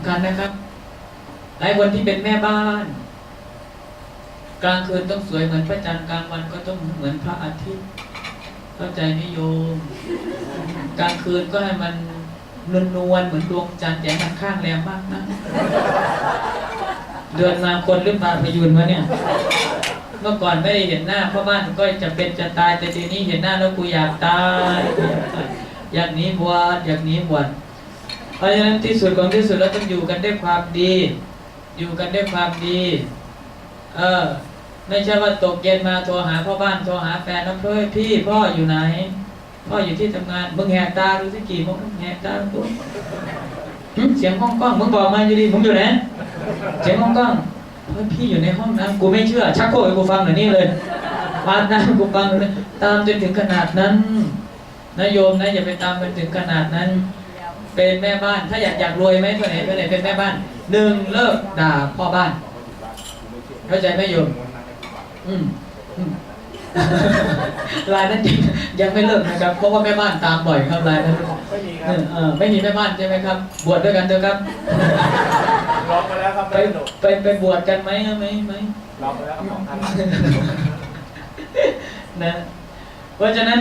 ำคัญนะครับ หลายคนที่เป็นแม่บ้าน กลางคืนต้องสวยเหมือนพระจันทร์กลางวันก็ต้องเหมือนพระอาทิตย์ เข้าใจนิยม กลางคืนก็ให้มันนวลนวลๆเหมือนดวงจันทร์อย่าให้มันข้างแรมมากนะเดือนมาคนหรือมาพยุนวะเนี่ย เมื่อก่อนไม่ได้เห็นหน้าพ่อบ้านก็จะเป็นจะตายแต่ทีนี้เห็นหน้าแล้วกูอยากตายกูอยากตายอยากหนีบวชอยากหนีบวช เพราะฉะนั้นที่สุดของที่สุดเราต้องอยู่กันด้วยความดี อยู่กันด้วยความดี เออ ไม่ใช่ว่าตกเย็นมาโทรหาพ่อบ้านโทรหาแฟนแล้วเพื่อพี่พ่ออยู่ไหน พ่ออยู่ที่ทำงานมึงแหกตาดูสิกี่โมงแหกตาดูหึเสียงห้องกล้องมึงบอกมาอยู่ดีผมอยู่ไหนเสียงห้องกล้องเฮ้ยพี่อยู่ในห้องน้ำกูไม่เชื่อ ชักโครกให้กูฟังหน่อยนี่เลยปาดน้ำกูฟังเลยตามจนถึงขนาดนั้นนะโยมนะอย่าไปตามกันถึงขนาดนั้น เป็นแม่บ้าน ถ้าอยากอยากรวยไหมตัวไหนตัวไหนเป็นแม่บ้านหนึ่งเลิกด่าพ่อบ้าน เข้าใจไหมโยมอืมอืมลายนั้นยังยังไม่เลิกนะครับ เพราะว่าแม่บ้านตามบ่อยครับลายนั้นไม่มีคเอรับอเออไม่มีแม่บ้านใช่ไหมครับ บวชด้วยกันเถอะครับล็อกมาแล้วครับไปไม่สนุกไปไปบวชกันไหมไหมไหมล็อกมาแล้วครับสองท่านนะเพราะฉะนั้น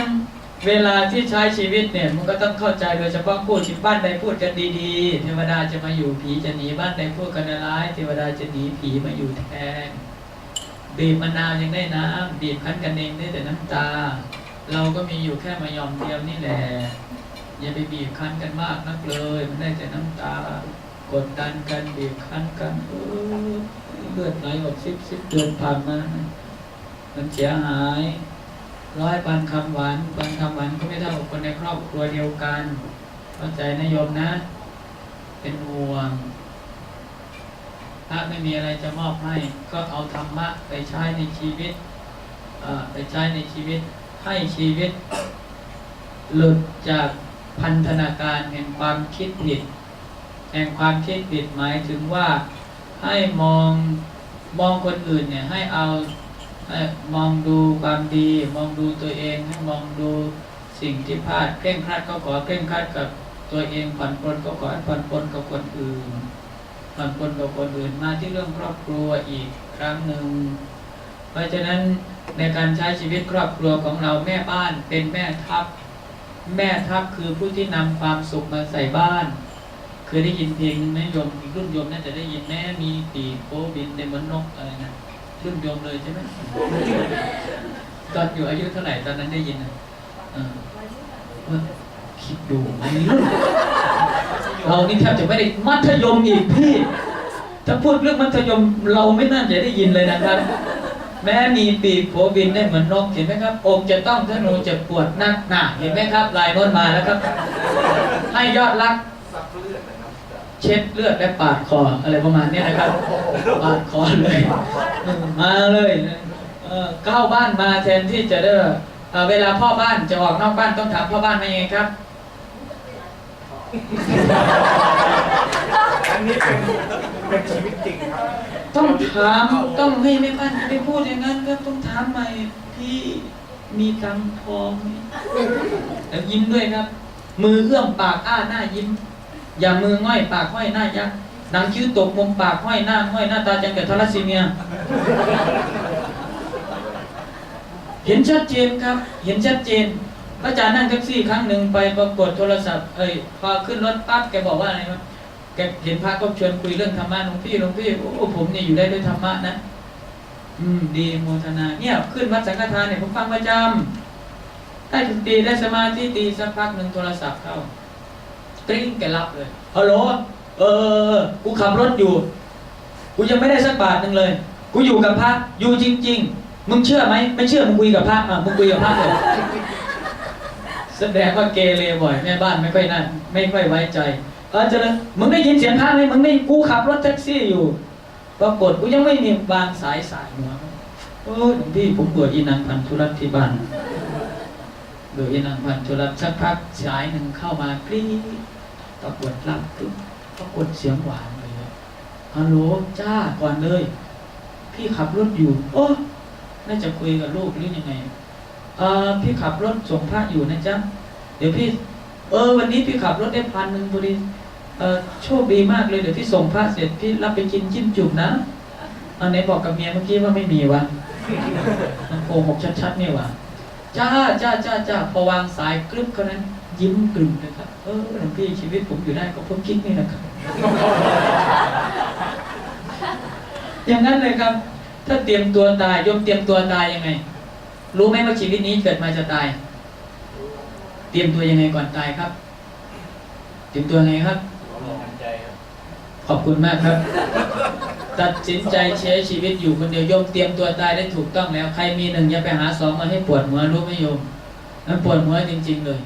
เวลาที่ใช้ชีวิตเนี่ยมันก็ต้องเข้าใจโดยเฉพาะพูดที่บ้านใดพูดกันดีๆ เทวดาจะมาอยู่ผีจะหนีบ้านใดพูดกันร้ายเทวดาจะหนีผีมาอยู่แทนบีบมะนาวยังได้น้ำบีบคั้นกันเองได้แต่น้ำตา เราก็มีอยู่แค่มายอมเดียวนี่แหละอย่าไปบีบคั้นกันมากนักเลยมันได้แต่น้ำตากดดันกันบีบคั้นกันเออเลือดไหลออกซิบซิบเดือนผ่านมา มันเสียหาย ร้อยปันคำหวานปันคำหวานก็ไม่เท่ากับคนในครอบครัวเดียวกันเข้าใจนะโยมนะ เป็นห่วงถ้าไม่มีอะไรจะมอบให้ ก็เอาธรรมะไปใช้ในชีวิตไปใช้ในชีวิตให้ชีวิต หลุดจากพันธนาการแห่งความคิดผิด แห่งความคิดผิดหมายถึงว่าให้มองมองคนอื่นเนี่ยให้เอา มองดูความดี มองดูตัวเองให้มองดูสิ่งที่พลาดเคร่งครัดก็ขอเคร่งครัดกับตัวเองผ่อนปลนก็ขอให้ผ่อนปลนกับคนอื่นผ่อนปลนกับคนอื่นมาที่เรื่องครอบครัวอีกครั้งหนึ่ง เพราะฉะนั้นในการใช้ชีวิตครอบครัวของเราแม่บ้านเป็นแม่ทัพ แม่ทัพคือผู้ที่นำความสุขมาใส่บ้านเคยได้ยินเพลงไหมโยมรุ่นโยมน่าจะได้ยินแม่มีปีกโกบินในเหมือนนกอะไรนะ รุ่นโยมเลยใช่ไหมตอนอยู่อายุเท่าไหร่ตอนนั้นได้ยินออว่าคิดดูมันรุ่นเรานี่แทบจะไม่ได้มัธยมอีกพี่ ถ้าพูดเรื่องมัธยมเราไม่น่าจะได้ยินเลยนะครับ แม้มีปีกโผบินได้เหมือนนกเห็นไหมครับอกจะต้องธนูจะปวดนักหนาเห็นไหมครับลายน้นมาแล้วครับ ให้ยอดรักซับเลือดนะครับ เช็ดเลือดและปาดคออะไรประมาณเนี้ยนะครับปาดคอเลยเออมาเลยเออเข้าบ้านมาแทนที่จะได้เอ่อเวลาพ่อบ้านจะออกนอกบ้านต้องถามพ่อบ้านมายังไงครับอันนี้เป็นเป็นชีวิตจริงครับ ต้องถามต้องให้แม่บ้านไปพูดอย่างนั้นก็ต้องถามใหม่พี่มีตังค์ทองไหมแล้วยิ้มด้วยครับ มือเอื้อมปากอ้าหน้ายิ้ม อย่ามือง่อยปากห้อยหน้ายักหนังคิ้วตกมุมปากห้อยหน้าห้อยหน้าตาจังเกิดทารัสซีเมีย เห็นชัดเจนครับ เห็นชัดเจนพระอาจารย์นั่งแท็กซี่ครั้งหนึ่งไปปรากฏโทรศัพท์เอ้ยพอขึ้นรถปั๊บแกบอกว่าอะไรวะแกเห็นพระก็ชวนคุยเรื่องธรรมะหลวงพี่หลวงพี่โอ้ผมเนี่ยอยู่ได้ด้วยธรรมะนะ อืม ดีโมทนา เนี่ย ขึ้นวัดสังฆทานเนี่ยผมฟังประจำได้ถึงตีได้สมาธิตีสักพักหนึ่งโทรศัพท์เข้า กริ้งแกรับเลยฮัลโหลเออเออเออ กูขับรถอยู่ กูยังไม่ได้สักบาทหนึ่งเลย กูอยู่กับพระอยู่จริง ๆ มึงเชื่อไหมไม่เชื่อมึงคุยกับพระอะมึงคุยกับพระเลยแสดงว่าเกเรบ่อยแม่บ้านไม่ค่อยนั่นไม่ค่อยไว้ใจเออเจริญมึงได้ยินเสียงพระไหมมึงได้กูขับรถแท็กซี่อยู่ปรากฏกูยังไม่มีวางสายสายหัวโอ้ยหลวงพี่ผมเบื่ออีนังพันธุรัตน์ที่บ้านเบื่ออีนังพันธุรัตน์สักพักสายหนึ่งเข้ามากรี๊ด ปรากฏรับปุ๊บปรากฏเสียงหวานเลยฮัลโหลจ้าก่อนเลย พี่ขับรถอยู่ โอ้น่าจะคุยกับลูกหรือยังไงเออพี่ขับรถส่งพระอยู่นะจ๊ะเดี๋ยวพี่ เออ วันนี้พี่ขับรถได้พันหนึ่งพอดีเออโชคดีมากเลยเดี๋ยวพี่ส่งพระเสร็จพี่รับไปกินจิ้มจุ่มนะอันไหนบอกกับเมียเมื่อกี้ว่าไม่มีวะมันโกหกชัดๆเนี่ยวะจ้าจ้าจ้าจ้าพอวางสายกรึบเขานั้นยิ้มกลุ่มเลยครับ เออหลวงพี่ชีวิตผมอยู่ได้ก็เพราะคิดนี่นะครับ อย่างนั้นเลยครับ ถ้าเตรียมตัวตายโยมเตรียมตัวตายยังไง รู้ไหมว่าชีวิตนี้เกิดมาจะตาย เตรียมตัวยังไงก่อนตายครับ เตรียมตัวยังไงครับใจครับ ขอบคุณมากครับ ตัดสินใจใช้ชีวิตอยู่คนเดียวโยมเตรียมตัวตายได้ถูกต้องแล้ว ใครมีหนึ่งอย่าไปหาสองมาให้ปวดหัวรู้ไหมโยมมันปวดหัวจริง ๆ เลย